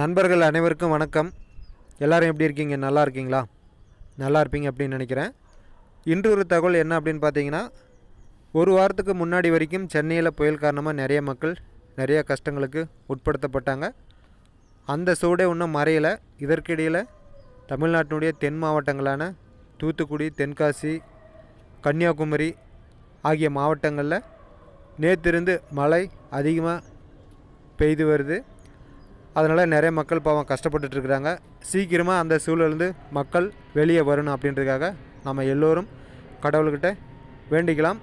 நண்பர்கள் அனைவருக்கும் வணக்கம். எல்லோரும் எப்படி இருக்கீங்க? நல்லா இருக்கீங்களா? நல்லா இருப்பீங்க அப்படின்னு நினைக்கிறேன். இன்று ஒரு தகவல் என்ன அப்படின்னு பார்த்தீங்கன்னா ஒரு வாரத்துக்கு முன்னாடி வரைக்கும் சென்னையில் புயல் காரணமாக நிறைய மக்கள் நிறைய கஷ்டங்களுக்கு உட்படுத்தப்பட்டாங்க. அந்த சூடே இன்னும் மறையல. இதற்கிடையில் தமிழ்நாட்டினுடைய தென் மாவட்டங்களான தூத்துக்குடி தென்காசி கன்னியாகுமரி ஆகிய மாவட்டங்களில் நேற்றிருந்து மழை அதிகமாக பெய்து வருது. அதனால் நிறைய மக்கள் பாவம் கஷ்டப்பட்டுட்ருக்குறாங்க. சீக்கிரமாக அந்த சூழலேருந்து மக்கள் வெளியே வரணும் அப்படின்றதுக்காக நம்ம எல்லோரும் கடவுள்கிட்ட வேண்டிக்கலாம்.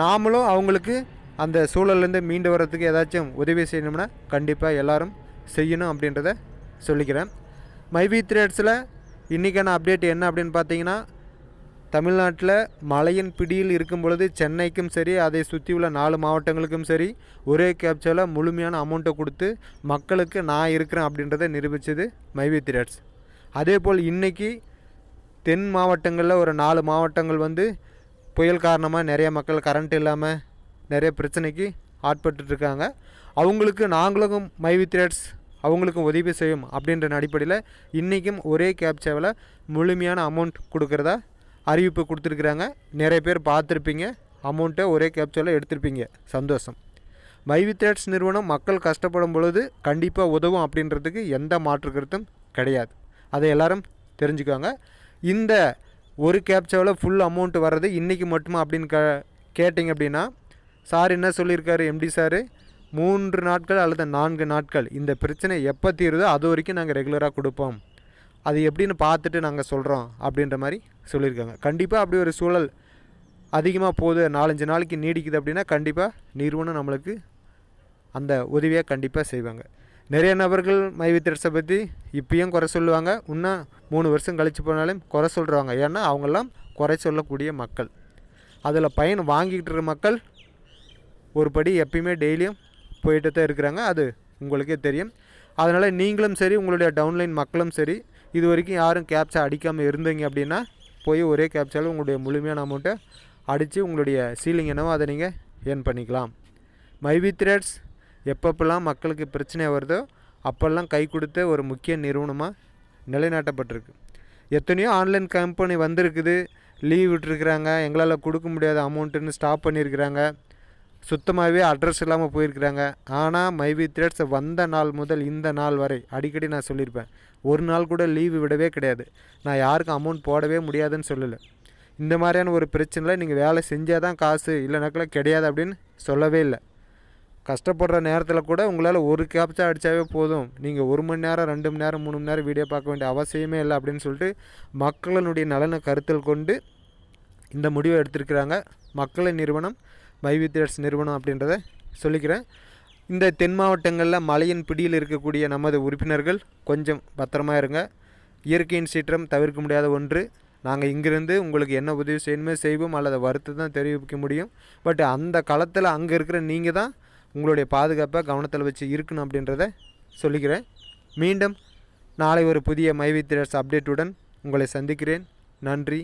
நாமளும் அவங்களுக்கு அந்த சூழல்லேருந்து மீண்டு வர்றதுக்கு ஏதாச்சும் உதவி செய்யணும்னா கண்டிப்பாக எல்லோரும் செய்யணும் அப்படின்றத சொல்லிக்கிறேன். மைவி த்ரேட்ஸில் இன்றைக்கான அப்டேட் என்ன அப்படின்னு பார்த்தீங்கன்னா தமிழ்நாட்டில் மழையின் பிடியில் இருக்கும் பொழுது சென்னைக்கும் சரி அதை சுற்றி உள்ள நாலு மாவட்டங்களுக்கும் சரி ஒரே கேப்சாவில் முழுமையான அமௌண்ட்டை கொடுத்து மக்களுக்கு நான் இருக்கிறேன் அப்படின்றத நிரூபித்தது மைவி திரேட்ஸ் அதே போல் இன்றைக்கி தென் மாவட்டங்களில் ஒரு நாலு மாவட்டங்கள் வந்து புயல் காரணமாக நிறைய மக்கள் கரண்ட் இல்லாமல் நிறைய பிரச்சனைக்கு ஆட்பட்டுருக்காங்க அவங்களுக்கு நாங்களும் மைவி திரேட்ஸ் அவங்களுக்கும் உதவி செய்யும் அப்படின்ற அடிப்படையில் இன்றைக்கும் ஒரே கேப்சாவில் முழுமையான அமௌண்ட் கொடுக்குறதா அறிவிப்பு கொடுத்துருக்குறாங்க. நிறைய பேர் பார்த்துருப்பீங்க. அமௌண்ட்டை ஒரே கேப்சரில் எடுத்திருப்பீங்க. சந்தோஷம். மைவித்ரேட்ஸ் நிறுவனம் மக்கள் கஷ்டப்படும் பொழுது கண்டிப்பாக உதவும் அப்படின்றதுக்கு எந்த மாற்று கருத்தும் கிடையாது. அதை எல்லாரும் தெரிஞ்சுக்கோங்க. இந்த ஒரு கேப்சாவில் ஃபுல் அமௌண்ட் வர்றது இன்றைக்கி மட்டுமா அப்படின்னு க கேட்டிங்க அப்படின்னா சார் என்ன சொல்லியிருக்காரு? எம்டி சார் மூன்று நாட்கள் அல்லது நான்கு நாட்கள் இந்த பிரச்சனை எப்போ தீருதோ அது வரைக்கும் நாங்கள் ரெகுலராக கொடுப்போம். அது எப்படின்னு பார்த்துட்டு நாங்கள் சொல்கிறோம் அப்படின்ற மாதிரி சொல்லியிருக்காங்க. கண்டிப்பாக அப்படி ஒரு சூழல் அதிகமாக போகுது. நாலஞ்சு நாளைக்கு நீடிக்குது அப்படின்னா கண்டிப்பாக நிறுவனம் நம்மளுக்கு அந்த உதவியை கண்டிப்பாக செய்வாங்க. நிறைய நபர்கள் மைவித்திரஸை பற்றி இப்பயும் குறை சொல்லுவாங்க. இன்னும் மூணு வருஷம் கழித்து போனாலும் குறை சொல்கிறாங்க ஏன்னா அவங்கெல்லாம் குறை சொல்லக்கூடிய மக்கள். அதில் பயன் வாங்கிக்கிட்டு இருக்கிற மக்கள் ஒரு படி எப்பயுமே டெய்லியும் போயிட்டு தான் இருக்கிறாங்க. அது உங்களுக்கே தெரியும். அதனால் நீங்களும் சரி உங்களுடைய டவுன்லைன் மக்களும் சரி இது வரைக்கும் யாரும் கேப்சா அடிக்காமல் இருந்தீங்க அப்படின்னா போய் ஒரே கேப்சாவில் உங்களுடைய முழுமையான அமௌண்ட்டை அடித்து உங்களுடைய சீலிங் என்னவோ அதை நீங்கள் ஏர்ன் பண்ணிக்கலாம். மைவி த்ரெட்ஸ் எப்பப்பெல்லாம் மக்களுக்கு பிரச்சனை வருதோ அப்போல்லாம் கை கொடுத்த ஒரு முக்கிய நிறுவனமாக நிலைநாட்டப்பட்டிருக்கு. எத்தனையோ ஆன்லைன் கம்பெனி வந்திருக்குது. லீவ் விட்டுருக்குறாங்க. எங்களால் கொடுக்க முடியாத அமௌண்ட்டுன்னு ஸ்டாப் பண்ணியிருக்கிறாங்க சுத்தமாகவே அட்ரஸ் இல்லாமல் போயிருக்கிறாங்க. ஆனால் மைவி த்ரெட்ஸ் வந்த நாள் முதல் இந்த நாள் வரை அடிக்கடி நான் சொல்லியிருப்பேன். ஒரு நாள் கூட லீவு விடவே கிடையாது. நான் யாருக்கும் அமௌண்ட் போடவே முடியாதுன்னு சொல்லலை. இந்த மாதிரியான ஒரு பிரச்சனையில் நீங்கள் வேலை செஞ்சால் தான் காசு இல்லைனாக்கெல்லாம் கிடையாது அப்படின்னு சொல்லவே இல்லை. கஷ்டப்படுற நேரத்தில் கூட உங்களால் ஒரு கேப்சா அடித்தாவே போதும். நீங்கள் ஒரு மணி நேரம் ரெண்டு மணி நேரம் மூணு மணி நேரம் வீடியோ பார்க்க வேண்டிய அவசியமே இல்லை அப்படின்னு சொல்லிட்டு மக்களினுடைய நலனை கருத்தில் கொண்டு இந்த முடிவை எடுத்திருக்கிறாங்க மக்களின் நிறுவனம். மைவித்ரட்ஸ் நிறுவனம் அப்படின்றத சொல்லிக்கிறேன். இந்த தென் மாவட்டங்களில் மழையின் பிடியில் இருக்கக்கூடிய நமது உறுப்பினர்கள் கொஞ்சம் பத்திரமா இருங்க. இயற்கையின் சீற்றம் தவிர்க்க முடியாத ஒன்று. நாங்கள் இங்கிருந்து உங்களுக்கு என்ன உதவி செய்யணுமே செய்வோம் அல்லது வருத்து தான் தெரிவிக்க முடியும். பட் அந்த களத்தில் அங்கே இருக்கிற நீங்கள் தான் உங்களுடைய பாதுகாப்பை கவனத்தில் வச்சு இருக்கணும் அப்படின்றத சொல்லிக்கிறேன். மீண்டும் நாளை ஒரு புதிய மைவித்திரஸ் அப்டேட்டுடன் உங்களை சந்திக்கிறேன். நன்றி.